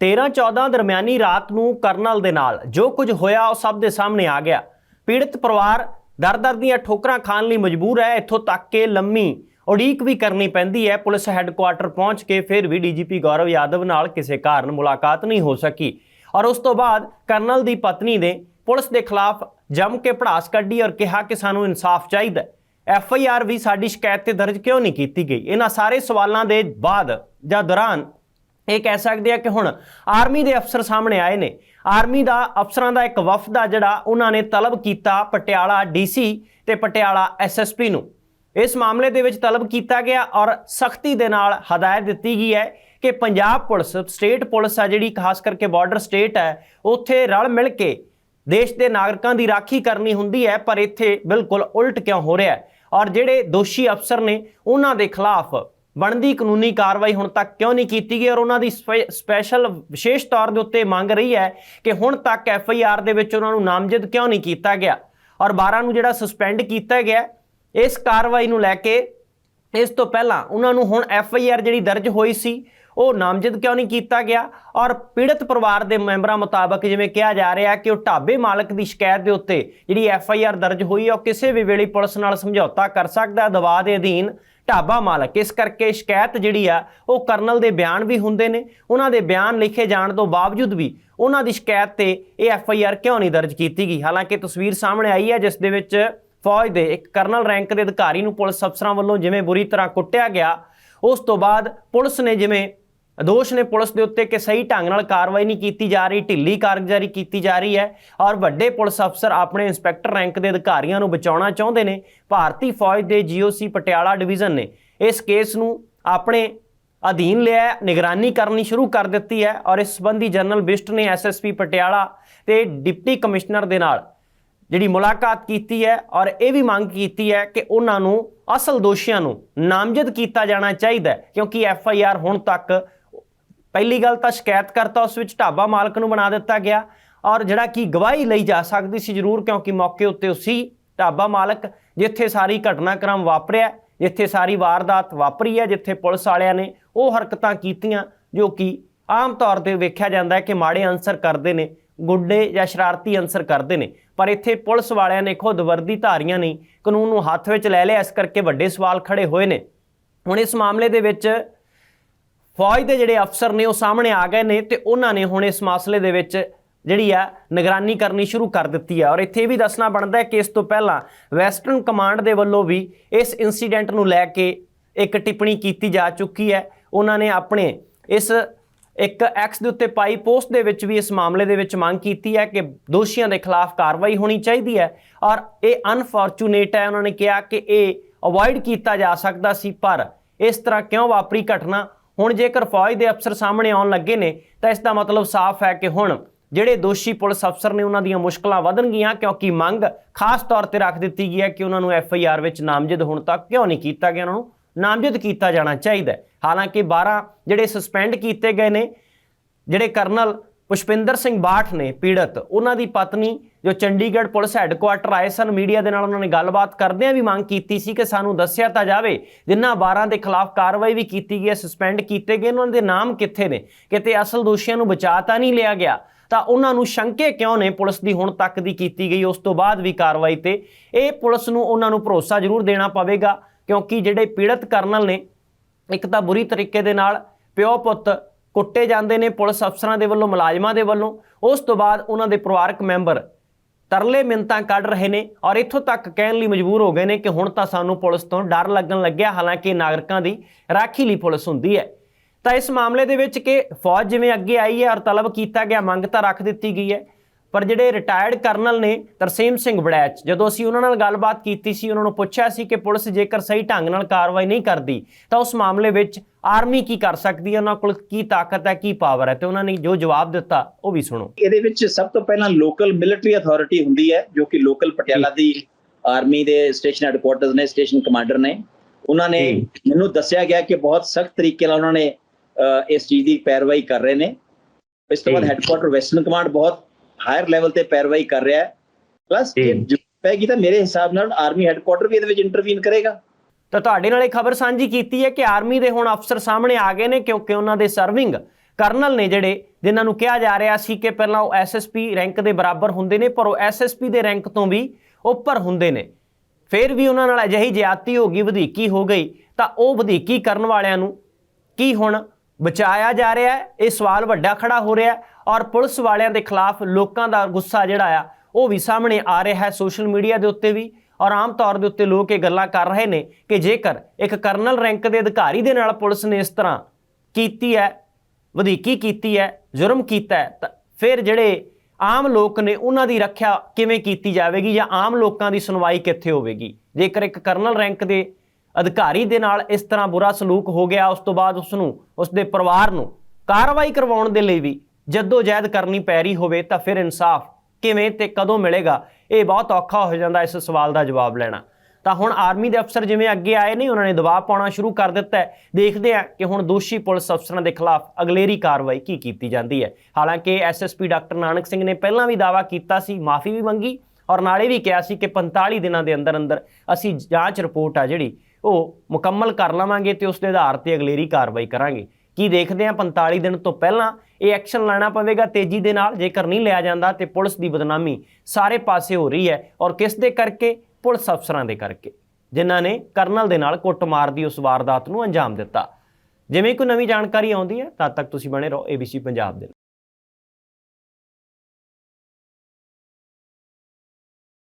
13-14 ਦਰਮਿਆਨੀ ਰਾਤ ਨੂੰ ਕਰਨਲ ਦੇ ਨਾਲ ਜੋ ਕੁਝ ਹੋਇਆ ਉਹ ਸਭ ਦੇ ਸਾਹਮਣੇ ਆ ਗਿਆ। ਪੀੜਤ ਪਰਿਵਾਰ ਦਰ-ਦਰ ਦੀਆਂ ਠੋਕਰਾਂ ਖਾਣ ਲਈ ਮਜਬੂਰ ਹੈ। ਇੱਥੋਂ ਤੱਕ ਕਿ ਲੰਮੀ ਉਡੀਕ ਵੀ ਕਰਨੀ ਪੈਂਦੀ ਹੈ। ਪੁਲਿਸ ਹੈੱਡਕੁਆਟਰ ਪਹੁੰਚ ਕੇ ਫਿਰ ਵੀ ਡੀਜੀਪੀ ਗੌਰਵ ਯਾਦਵ ਨਾਲ ਕਿਸੇ ਕਾਰਨ ਮੁਲਾਕਾਤ ਨਹੀਂ ਹੋ ਸਕੀ। ਔਰ ਉਸ ਤੋਂ ਬਾਅਦ ਕਰਨਲ ਦੀ ਪਤਨੀ ਨੇ ਪੁਲਿਸ ਦੇ ਖਿਲਾਫ ਜੰਮ ਕੇ ਭੜਾਸ ਕੱਢੀ ਔਰ ਕਿਹਾ ਕਿ ਸਾਨੂੰ ਇਨਸਾਫ ਚਾਹੀਦਾ ਐਫ ਆਈ ਆਰ ਵੀ ਸਾਡੀ ਸ਼ਿਕਾਇਤ ਤੇ ਦਰਜ ਕਿਉਂ ਨਹੀਂ ਕੀਤੀ ਗਈ? ਇਹਨਾਂ ਸਾਰੇ ਸਵਾਲਾਂ ਦੇ ਬਾਅਦ ਜਾਂ ਦੌਰਾਨ ਇਹ ਕਹਿ ਸਕਦੇ ਆ ਕਿ ਹੁਣ ਆਰਮੀ ਦੇ ਅਫਸਰ ਸਾਹਮਣੇ ਆਏ ਨੇ। ਆਰਮੀ ਦਾ, ਅਫਸਰਾਂ ਦਾ ਇੱਕ ਵਫਦ ਆ ਜਿਹੜਾ ਉਹਨਾਂ ਨੇ ਤਲਬ ਕੀਤਾ ਪਟਿਆਲਾ ਡੀਸੀ ਤੇ ਪਟਿਆਲਾ ਐਸਐਸਪੀ ਨੂੰ। ਇਸ ਮਾਮਲੇ ਦੇ ਵਿੱਚ ਤਲਬ ਕੀਤਾ ਗਿਆ ਔਰ ਸਖਤੀ ਦੇ ਨਾਲ ਹਦਾਇਤ ਦਿੱਤੀ ਗਈ ਹੈ ਕਿ ਪੰਜਾਬ ਪੁਲਿਸ, ਸਟੇਟ ਪੁਲਿਸ ਆ ਜਿਹੜੀ ਖਾਸ ਕਰਕੇ ਬਾਰਡਰ ਸਟੇਟ ਹੈ, ਉੱਥੇ ਰਲ ਮਿਲ ਕੇ ਦੇਸ਼ ਦੇ ਨਾਗਰਿਕਾਂ ਦੀ ਰਾਖੀ ਕਰਨੀ ਹੁੰਦੀ ਹੈ, ਪਰ ਇੱਥੇ ਬਿਲਕੁਲ ਉਲਟ ਕਿਉਂ ਹੋ ਰਿਹਾ ਹੈ? ਔਰ ਜਿਹੜੇ ਦੋਸ਼ੀ ਅਫਸਰ ਨੇ, ਉਹਨਾਂ ਦੇ ਖਿਲਾਫ ਬਣਦੀ ਕਾਨੂੰਨੀ ਕਾਰਵਾਈ ਹੁਣ ਤੱਕ ਕਿਉਂ ਨਹੀਂ ਕੀਤੀ ਗਈ ਔਰ ਉਹਨਾਂ ਦੀ ਸਪੈ- ਸਪੈਸ਼ਲ ਵਿਸ਼ੇਸ਼ ਤੌਰ ਦੇ ਉੱਤੇ ਮੰਗ ਰਹੀ ਹੈ ਕਿ ਹੁਣ ਤੱਕ ਐਫ ਆਈ ਆਰ ਦੇ ਵਿੱਚ ਉਹਨਾਂ ਨੂੰ ਨਾਮਜ਼ਦ ਕਿਉਂ ਨਹੀਂ ਕੀਤਾ ਗਿਆ ਔਰ 12 ਨੂੰ ਜਿਹੜਾ ਸਸਪੈਂਡ ਕੀਤਾ ਗਿਆ, ਇਸ ਕਾਰਵਾਈ ਨੂੰ ਲੈ ਕੇ ਇਸ ਤੋਂ ਪਹਿਲਾਂ ਉਹਨਾਂ ਨੂੰ ਹੁਣ ਐਫ ਆਈ ਆਰ ਜਿਹੜੀ ਦਰਜ ਹੋਈ ਸੀ, ਉਹ ਨਾਮਜ਼ਦ ਕਿਉਂ ਨਹੀਂ ਕੀਤਾ ਗਿਆ ਔਰ ਪੀੜਤ ਪਰਿਵਾਰ ਦੇ ਮੈਂਬਰਾਂ ਮੁਤਾਬਕ ਜਿਵੇਂ ਕਿਹਾ ਜਾ ਰਿਹਾ ਕਿ ਉਹ ਢਾਬੇ ਮਾਲਕ ਦੀ ਸ਼ਿਕਾਇਤ ਦੇ ਉੱਤੇ ਜਿਹੜੀ ਐਫ ਆਈ ਆਰ ਦਰਜ ਹੋਈ ਹੈ, ਉਹ ਕਿਸੇ ਵੀ ਵੇਲੇ ਪੁਲਿਸ ਨਾਲ ਸਮਝੌਤਾ ਕਰ ਸਕਦਾ ਹੈ ਦਬਾਅ ਦੇ ਅਧੀਨ ਢਾਬਾ ਮਾਲਕ। ਇਸ ਕਰਕੇ ਸ਼ਿਕਾਇਤ ਜਿਹੜੀ ਆ, ਉਹ ਕਰਨਲ ਦੇ ਬਿਆਨ ਵੀ ਹੁੰਦੇ ਨੇ। ਉਹਨਾਂ ਦੇ ਬਿਆਨ ਲਿਖੇ ਜਾਣ ਤੋਂ ਬਾਵਜੂਦ ਵੀ ਉਹਨਾਂ ਦੀ ਸ਼ਿਕਾਇਤ ਤੇ ਇਹ ਐਫ ਆਈ ਆਰ ਕਿਉਂ ਨਹੀਂ ਦਰਜ ਕੀਤੀ ਗਈ? ਹਾਲਾਂਕਿ ਤਸਵੀਰ ਸਾਹਮਣੇ ਆਈ ਹੈ, ਜਿਸ ਦੇ ਵਿੱਚ ਫੌਜ ਦੇ ਇੱਕ ਕਰਨਲ ਰੈਂਕ ਦੇ ਅਧਿਕਾਰੀ ਨੂੰ ਪੁਲਿਸ ਅਫਸਰਾਂ ਵੱਲੋਂ ਜਿਵੇਂ ਬੁਰੀ ਤਰ੍ਹਾਂ ਕੁੱਟਿਆ ਗਿਆ, ਉਸ ਤੋਂ ਬਾਅਦ ਪੁਲਿਸ ਨੇ ਜਿਵੇਂ ਦੋਸ਼ ਨੇ ਪੁਲਿਸ ਦੇ ਉੱਤੇ ਕਿ ਸਹੀ ਢੰਗ ਨਾਲ ਕਾਰਵਾਈ ਨਹੀਂ ਕੀਤੀ ਜਾ ਰਹੀ, ਢਿੱਲੀ ਕਾਰਗੁਜ਼ਾਰੀ ਕੀਤੀ ਜਾ ਰਹੀ ਹੈ ਔਰ ਵੱਡੇ ਪੁਲਿਸ ਅਫਸਰ ਆਪਣੇ ਇੰਸਪੈਕਟਰ ਰੈਂਕ ਦੇ ਅਧਿਕਾਰੀਆਂ ਨੂੰ ਬਚਾਉਣਾ ਚਾਹੁੰਦੇ ਨੇ। ਭਾਰਤੀ ਫੌਜ ਦੇ ਜੀਓਸੀ ਪਟਿਆਲਾ ਡਿਵੀਜ਼ਨ ਨੇ ਇਸ ਕੇਸ ਨੂੰ ਆਪਣੇ ਅਧੀਨ ਲਿਆ ਨਿਗਰਾਨੀ ਕਰਨੀ ਸ਼ੁਰੂ ਕਰ ਦਿੱਤੀ ਹੈ ਔਰ ਇਸ ਸੰਬੰਧੀ ਜਨਰਲ ਬਿਸਟ ਨੇ ਐਸਐਸਪੀ ਪਟਿਆਲਾ ਤੇ ਡਿਪਟੀ ਕਮਿਸ਼ਨਰ ਦੇ ਨਾਲ ਜਿਹੜੀ ਮੁਲਾਕਾਤ ਕੀਤੀ ਹੈ ਔਰ ਇਹ ਵੀ ਮੰਗ ਕੀਤੀ ਹੈ ਕਿ ਉਹਨਾਂ ਨੂੰ ਅਸਲ ਦੋਸ਼ੀਆਂ ਨੂੰ ਨਾਮਜ਼ਦ ਕੀਤਾ ਜਾਣਾ ਚਾਹੀਦਾ ਕਿਉਂਕਿ ਐਫ ਆਈ ਆਰ ਹੁਣ ਤੱਕ ਪਹਿਲੀ ਗੱਲ ਤਾਂ ਸ਼ਿਕਾਇਤ ਕਰਤਾ ਉਸ ਵਿੱਚ ਢਾਬਾ ਮਾਲਕ ਨੂੰ ਬਣਾ ਦਿੱਤਾ ਗਿਆ ਔਰ ਜਿਹੜਾ ਕਿ ਗਵਾਹੀ ਲਈ ਜਾ ਸਕਦੀ ਸੀ ਜ਼ਰੂਰ ਕਿਉਂਕਿ ਮੌਕੇ ਉੱਤੇ ਉਸੀ ਢਾਬਾ ਮਾਲਕ ਜਿੱਥੇ ਸਾਰੀ ਘਟਨਾਕ੍ਰਮ ਵਾਪਰਿਆ, ਜਿੱਥੇ ਸਾਰੀ ਵਾਰਦਾਤ ਵਾਪਰੀ ਹੈ, ਜਿੱਥੇ ਪੁਲਿਸ ਵਾਲਿਆਂ ਨੇ ਉਹ ਹਰਕਤਾਂ ਕੀਤੀਆਂ ਜੋ ਕਿ ਆਮ ਤੌਰ ਤੇ ਵੇਖਿਆ ਜਾਂਦਾ ਹੈ ਕਿ ਮਾੜੇ ਅਨਸਰ ਕਰਦੇ ਨੇ, ਗੁੱਡੇ ਜਾਂ ਸ਼ਰਾਰਤੀ ਅਨਸਰ ਕਰਦੇ ਨੇ, ਪਰ ਇੱਥੇ ਪੁਲਿਸ ਵਾਲਿਆਂ ਨੇ ਖੁਦ ਵਰਦੀ ਧਾਰੀਆਂ ਨਹੀਂ ਕਾਨੂੰਨ ਨੂੰ ਹੱਥ ਵਿੱਚ ਲੈ ਲਿਆ, ਇਸ ਕਰਕੇ ਵੱਡੇ ਸਵਾਲ ਖੜੇ ਹੋਏ ਨੇ। ਹੁਣ ਇਸ ਮਾਮਲੇ ਦੇ ਵਿੱਚ ਫੌਜ ਦੇ ਜਿਹੜੇ ਅਫਸਰ ਨੇ ਉਹ ਸਾਹਮਣੇ ਆ ਗਏ ਨੇ ਤੇ ਉਹਨਾਂ ਨੇ ਹੁਣ ਇਸ ਮਸਲੇ ਦੇ ਵਿੱਚ ਜਿਹੜੀ ਆ ਨਿਗਰਾਨੀ ਕਰਨੀ ਸ਼ੁਰੂ ਕਰ ਦਿੱਤੀ ਹੈ ਔਰ ਇੱਥੇ ਇਹ ਵੀ ਦੱਸਣਾ ਬਣਦਾ ਹੈ ਕਿ ਇਸ ਤੋਂ ਪਹਿਲਾਂ ਵੈਸਟਰਨ ਕਮਾਂਡ ਦੇ ਵੱਲੋਂ ਵੀ ਇਸ ਇਨਸੀਡੈਂਟ ਨੂੰ ਲੈ ਕੇ ਇੱਕ ਟਿੱਪਣੀ ਕੀਤੀ ਜਾ ਚੁੱਕੀ ਹੈ। ਉਹਨਾਂ ਨੇ ਆਪਣੇ ਇਸ ਇੱਕ ਐਕਸ ਦੇ ਉੱਤੇ ਪਾਈ ਪੋਸਟ ਦੇ ਵਿੱਚ ਵੀ ਇਸ ਮਾਮਲੇ ਦੇ ਵਿੱਚ ਮੰਗ ਕੀਤੀ ਹੈ ਕਿ ਦੋਸ਼ੀਆਂ ਦੇ ਖਿਲਾਫ ਕਾਰਵਾਈ ਹੋਣੀ ਚਾਹੀਦੀ ਹੈ। ਔਰ ਇਹ ਅਨਫੋਰਚੂਨੇਟ ਹੈ। ਉਹਨਾਂ ਨੇ ਕਿਹਾ ਕਿ ਇਹ ਅਵੋਇਡ ਕੀਤਾ ਜਾ ਸਕਦਾ ਸੀ, ਪਰ ਇਸ ਤਰ੍ਹਾਂ ਕਿਉਂ ਵਾਪਰੀ ਘਟਨਾ? ਹੁਣ ਜੇਕਰ ਫੌਜ ਦੇ ਅਫਸਰ ਸਾਹਮਣੇ ਆਉਣ ਲੱਗੇ ਨੇ, ਤਾਂ ਇਸ ਦਾ ਮਤਲਬ ਸਾਫ਼ ਹੈ ਕਿ ਹੁਣ ਜਿਹੜੇ ਦੋਸ਼ੀ ਪੁਲਿਸ ਅਫਸਰ ਨੇ ਉਹਨਾਂ ਦੀਆਂ ਮੁਸ਼ਕਲਾਂ ਵਧਣਗੀਆਂ, ਕਿਉਂਕਿ ਮੰਗ ਖਾਸ ਤੌਰ ਤੇ ਰੱਖ ਦਿੱਤੀ ਗਈ ਹੈ ਕਿ ਉਹਨਾਂ ਨੂੰ ਐਫ ਆਈ ਆਰ ਵਿੱਚ ਨਾਮਜ਼ਦ ਹੁਣ ਤੱਕ ਕਿਉਂ ਨਹੀਂ ਕੀਤਾ ਗਿਆ, ਉਹਨਾਂ ਨੂੰ ਨਾਮਜ਼ਦ ਕੀਤਾ ਜਾਣਾ ਚਾਹੀਦਾ ਹਾਲਾਂਕਿ 12 ਜਿਹੜੇ ਸਸਪੈਂਡ ਕੀਤੇ ਗਏ ਨੇ, ਜਿਹੜੇ ਕਰਨਲ ਪੁਸ਼ਪਿੰਦਰ ਸਿੰਘ ਬਾਠ ਨੇ ਪੀੜਤ। ਉਹਨਾਂ ਦੀ ਪਤਨੀ, ਜੋ ਚੰਡੀਗੜ੍ਹ ਪੁਲਿਸ ਹੈੱਡਕੁਆਟਰ ਆਏ ਸਨ, ਮੀਡੀਆ ਦੇ ਨਾਲ ਉਹਨਾਂ ਨੇ ਗੱਲਬਾਤ ਕਰਦਿਆਂ ਵੀ ਮੰਗ ਕੀਤੀ ਸੀ ਕਿ ਸਾਨੂੰ ਦੱਸਿਆ ਤਾਂ ਜਾਵੇ, ਜਿਨ੍ਹਾਂ 12 ਦੇ ਖਿਲਾਫ ਕਾਰਵਾਈ ਵੀ ਕੀਤੀ ਗਈ ਹੈ, ਸਸਪੈਂਡ ਕੀਤੇ ਗਏ ਉਹਨਾਂ ਦੇ ਨਾਮ ਕਿੱਥੇ ਨੇ? ਕਿਤੇ ਅਸਲ ਦੋਸ਼ੀਆਂ ਨੂੰ ਬਚਾ ਤਾਂ ਨਹੀਂ ਲਿਆ ਗਿਆ? ਤਾਂ ਉਹਨਾਂ ਨੂੰ ਸ਼ੰਕੇ ਕਿਉਂ ਨੇ ਪੁਲਿਸ ਦੀ ਹੁਣ ਤੱਕ ਦੀ ਕੀਤੀ ਗਈ? ਉਸ ਤੋਂ ਬਾਅਦ ਵੀ ਕਾਰਵਾਈ ਤੇ ਇਹ ਪੁਲਿਸ ਨੂੰ ਉਹਨਾਂ ਨੂੰ ਭਰੋਸਾ ਜ਼ਰੂਰ ਦੇਣਾ ਪਵੇਗਾ, ਕਿਉਂਕਿ ਜਿਹੜੇ ਪੀੜਤ ਕਰਨਲ ਨੇ, ਇੱਕ ਤਾਂ ਬੁਰੀ ਤਰੀਕੇ ਦੇ ਨਾਲ ਪਿਓ ਪੁੱਤ ਕੁੱਟੇ ਜਾਂਦੇ ਨੇ ਪੁਲਿਸ ਅਫਸਰਾਂ ਦੇ ਵੱਲੋਂ, ਮੁਲਾਜ਼ਮਾਂ ਦੇ ਵੱਲੋਂ। ਉਸ ਤੋਂ ਬਾਅਦ ਉਹਨਾਂ ਦੇ ਪਰਿਵਾਰਕ ਮੈਂਬਰ ਤਰਲੇ ਮਿੰਤਾਂ ਕੱਢ ਰਹੇ ਨੇ ਔਰ ਇੱਥੋਂ ਤੱਕ ਕਹਿਣ ਲਈ ਮਜਬੂਰ ਹੋ ਗਏ ਨੇ ਕਿ ਹੁਣ ਤਾਂ ਸਾਨੂੰ ਪੁਲਿਸ ਤੋਂ ਡਰ ਲੱਗਣ ਲੱਗਿਆ। ਹਾਲਾਂਕਿ ਨਾਗਰਿਕਾਂ ਦੀ ਰਾਖੀ ਲਈ ਪੁਲਿਸ ਹੁੰਦੀ ਹੈ। ਤਾਂ ਇਸ ਮਾਮਲੇ ਦੇ ਵਿੱਚ ਕਿ ਫੌਜ ਜਿਵੇਂ ਅੱਗੇ ਆਈ ਹੈ ਔਰ ਤਲਬ ਕੀਤਾ ਗਿਆ, ਮੰਗ ਤਾਂ ਰੱਖ ਦਿੱਤੀ ਗਈ ਹੈ। ਪਰ ਜਿਹੜੇ ਰਿਟਾਇਰਡ ਕਰਨਲ ਨੇ ਤਰਸੇਮ ਸਿੰਘ ਬੜੈਚ ਜਦੋਂ ਅਸੀਂ ਉਹਨਾਂ ਨਾਲ ਗੱਲਬਾਤ ਕੀਤੀ ਸੀ, ਉਹਨਾਂ ਨੂੰ ਪੁੱਛਿਆ ਸੀ ਕਿ ਪੁਲਿਸ ਜੇਕਰ ਸਹੀ ਢੰਗ ਨਾਲ ਕਾਰਵਾਈ ਨਹੀਂ ਕਰਦੀ, ਤਾਂ ਉਸ ਮਾਮਲੇ ਵਿੱਚ ਆਰਮੀ ਕੀ ਕਰ ਸਕਦੀ ਹੈ? ਉਹਨਾਂ ਕੋਲ ਕੀ ਤਾਕਤ ਹੈ ਕੀ ਪਾਵਰ ਹੈ? ਤੇ ਉਹਨਾਂ ਨੇ ਜੋ ਜਵਾਬ ਦਿੱਤਾ ਉਹ ਵੀ ਸੁਣੋ। ਇਹਦੇ ਵਿੱਚ ਸਭ ਤੋਂ ਪਹਿਲਾਂ ਲੋਕਲ ਮਿਲਟਰੀ ਅਥਾਰਟੀ ਹੁੰਦੀ ਹੈ ਜੋ ਕਿ ਲੋਕਲ ਪਟਿਆਲਾ ਦੀ ਆਰਮੀ ਦੇ ਸਟੇਸ਼ਨ ਹੈੱਡਕੁਆਰਟਰਸ ਨੇ ਸਟੇਸ਼ਨ ਕਮਾਂਡਰ ਨੇ। ਉਹਨਾਂ ਨੇ। ਮੈਨੂੰ ਦੱਸਿਆ ਗਿਆ ਕਿ ਬਹੁਤ ਸਖਤ ਤਰੀਕੇ ਨਾਲ ਉਹਨਾਂ ਨੇ ਇਸ ਚੀਜ਼ ਦੀ ਪੈਰਵਾਈ ਕਰ ਰਹੇ ਨੇ। ਇਸ ਤੋਂ ਬਾਅਦ। ਹੈੱਡਕੁਆਰਟਰ ਵੈਸਟਰਨ ਕਮਾਂਡ ਬਹੁਤ ਹਾਇਰ ਲੈਵਲ ਤੇ ਪੈਰਵਾਈ ਕਰ ਰਿਹਾ ਹੈ। ਪਲੱਸ ਜੀ। ਪੈਗੀ ਤਾਂ ਮੇਰੇ ਹਿਸਾਬ ਨਾਲ ਆਰਮੀ ਹੈੱਡਕੁਆਰਟਰ ਵੀ ਇਹਦੇ ਵਿੱਚ ਇੰਟਰਵੀਨ ਕਰੇਗਾ। ਤਾਂ ਤੁਹਾਡੇ ਨਾਲ ਇਹ ਖਬਰ ਸਾਂਝੀ ਕੀਤੀ ਹੈ ਕਿ ਆਰਮੀ ਦੇ ਹੁਣ ਅਫਸਰ ਸਾਹਮਣੇ ਆ ਗਏ ਨੇ ਕਿਉਂਕਿ ਉਹਨਾਂ ਦੇ ਸਰਵਿੰਗ ਕਰਨਲ ਨੇ ਜਿਹੜੇ, ਜਿਨ੍ਹਾਂ ਨੂੰ ਕਿਹਾ ਜਾ ਰਿਹਾ ਸੀ ਕਿ ਪਹਿਲਾਂ ਉਹ ਐਸਐਸਪੀ ਰੈਂਕ ਦੇ ਬਰਾਬਰ ਹੁੰਦੇ ਨੇ, ਪਰ ਉਹ ਐਸਐਸਪੀ ਦੇ ਰੈਂਕ ਤੋਂ ਵੀ ਉੱਪਰ ਹੁੰਦੇ ਨੇ। ਫਿਰ ਵੀ ਉਹਨਾਂ ਨਾਲ ਅਜਿਹੀ ਜ਼ਿਆਦਤੀ ਹੋ ਗਈ, ਵਧੀਕੀ ਹੋ ਗਈ, ਤਾਂ ਉਹ ਵਧੀਕੀ ਕਰਨ ਵਾਲਿਆਂ ਨੂੰ ਕੀ ਹੁਣ ਬਚਾਇਆ ਜਾ ਰਿਹਾ ਹੈ? ਇਹ ਸਵਾਲ ਵੱਡਾ ਖੜਾ ਹੋ ਰਿਹਾ ਔਰ ਪੁਲਿਸ ਵਾਲਿਆਂ ਦੇ ਖਿਲਾਫ ਲੋਕਾਂ ਦਾ ਗੁੱਸਾ ਜਿਹੜਾ ਆ, ਉਹ ਵੀ ਸਾਹਮਣੇ ਆ ਰਿਹਾ ਹੈ ਸੋਸ਼ਲ ਮੀਡੀਆ ਦੇ ਉੱਤੇ ਵੀ। ਔਰ ਆਮ ਤੌਰ ਦੇ ਉੱਤੇ ਲੋਕ ਇਹ ਗੱਲਾਂ ਕਰ ਰਹੇ ਨੇ ਕਿ ਜੇਕਰ ਇੱਕ ਕਰਨਲ ਰੈਂਕ ਦੇ ਅਧਿਕਾਰੀ ਦੇ ਨਾਲ ਪੁਲਿਸ ਨੇ ਇਸ ਤਰ੍ਹਾਂ ਕੀਤੀ ਹੈ, ਵਧੀਕੀ ਕੀਤੀ ਹੈ, ਜੁਰਮ ਕੀਤਾ ਹੈ, ਤਾਂ ਫਿਰ ਜਿਹੜੇ ਆਮ ਲੋਕ ਨੇ ਉਹਨਾਂ ਦੀ ਰੱਖਿਆ ਕਿਵੇਂ ਕੀਤੀ ਜਾਵੇਗੀ ਜਾਂ ਆਮ ਲੋਕਾਂ ਦੀ ਸੁਣਵਾਈ ਕਿੱਥੇ ਹੋਵੇਗੀ? ਜੇਕਰ ਇੱਕ ਕਰਨਲ ਰੈਂਕ ਦੇ ਅਧਿਕਾਰੀ ਦੇ ਨਾਲ ਇਸ ਤਰ੍ਹਾਂ ਬੁਰਾ ਸਲੂਕ ਹੋ ਗਿਆ, ਉਸ ਤੋਂ ਬਾਅਦ ਉਸ ਨੂੰ, ਉਸ ਦੇ ਪਰਿਵਾਰ ਨੂੰ ਕਾਰਵਾਈ ਕਰਵਾਉਣ ਦੇ ਲਈ ਵੀ ਜਹਿਦ ਕਰਨੀ ਪੈ ਰਹੀ ਹੋਵੇ, ਤਾਂ ਫਿਰ ਇਨਸਾਫ ਕਿਵੇਂ ਤੇ ਕਦੋਂ ਮਿਲੇਗਾ? ਇਹ ਬਹੁਤ ਔਖਾ ਹੋ ਜਾਂਦਾ ਇਸ ਸਵਾਲ ਦਾ ਜਵਾਬ ਲੈਣਾ। ਤਾਂ ਹੁਣ ਆਰਮੀ ਦੇ ਅਫਸਰ ਜਿਵੇਂ ਅੱਗੇ ਆਏ ਨੇ, ਉਹਨਾਂ ਨੇ ਦਬਾਅ ਪਾਉਣਾ ਸ਼ੁਰੂ ਕਰ ਦਿੱਤਾ ਹੈ। ਦੇਖਦੇ ਆ ਕਿ ਹੁਣ ਦੋਸ਼ੀ ਪੁਲਿਸ ਅਫਸਰਾਂ ਦੇ ਖਿਲਾਫ ਅਗਲੇਰੀ ਕਾਰਵਾਈ ਕੀ ਕੀਤੀ ਜਾਂਦੀ ਹੈ। ਹਾਲਾਂਕਿ ਐਸਐਸਪੀ ਡਾਕਟਰ ਨਾਨਕ ਸਿੰਘ ਨੇ ਪਹਿਲਾਂ ਵੀ ਦਾਅਵਾ ਕੀਤਾ ਸੀ, ਮਾਫੀ ਵੀ ਮੰਗੀ ਔਰ ਨਾਲੇ ਵੀ ਕਿਹਾ ਸੀ ਕਿ 45 ਦਿਨਾਂ ਦੇ ਅੰਦਰ ਅੰਦਰ ਅਸੀਂ ਜਾਂਚ ਰਿਪੋਰਟ ਆ ਜਿਹੜੀ ਉਹ ਮੁਕੰਮਲ ਕਰ ਲਵਾਂਗੇ ਤੇ ਉਸ ਦੇ ਆਧਾਰ ਤੇ ਅਗਲੇਰੀ ਕਾਰਵਾਈ ਕਰਾਂਗੇ। ਕੀ ਦੇਖਦੇ ਆ 45 ਦਿਨ ਤੋਂ ਪਹਿਲਾਂ ਇਹ ਐਕਸ਼ਨ ਲੈਣਾ ਪਵੇਗਾ, ਤੇਜ਼ੀ ਦੇ ਨਾਲ, ਜੇਕਰ ਨਹੀਂ ਲਿਆ ਜਾਂਦਾ ਤੇ ਪੁਲਿਸ ਦੀ ਬਦਨਾਮੀ ਸਾਰੇ ਪਾਸੇ ਹੋ ਰਹੀ ਹੈ ਔਰ ਕਿਸ ਦੇ ਕਰਕੇ? ਪੁਲਿਸ ਅਫਸਰਾਂ ਦੇ ਕਰਕੇ, ਜਿਨ੍ਹਾਂ ਨੇ ਕਰਨਲ ਦੇ ਨਾਲ ਕੁੱਟਮਾਰ ਦੀ ਉਸ ਵਾਰਦਾਤ ਨੂੰ ਅੰਜਾਮ ਦਿੱਤਾ। ਜਿਵੇਂ ਕੋਈ ਨਵੀਂ ਜਾਣਕਾਰੀ ਆਉਂਦੀ ਹੈ, ਤਦ ਤੱਕ ਤੁਸੀਂ ਬਣੇ ਰਹੋ ABC ਪੰਜਾਬ ਦੇ ਨਾਲ।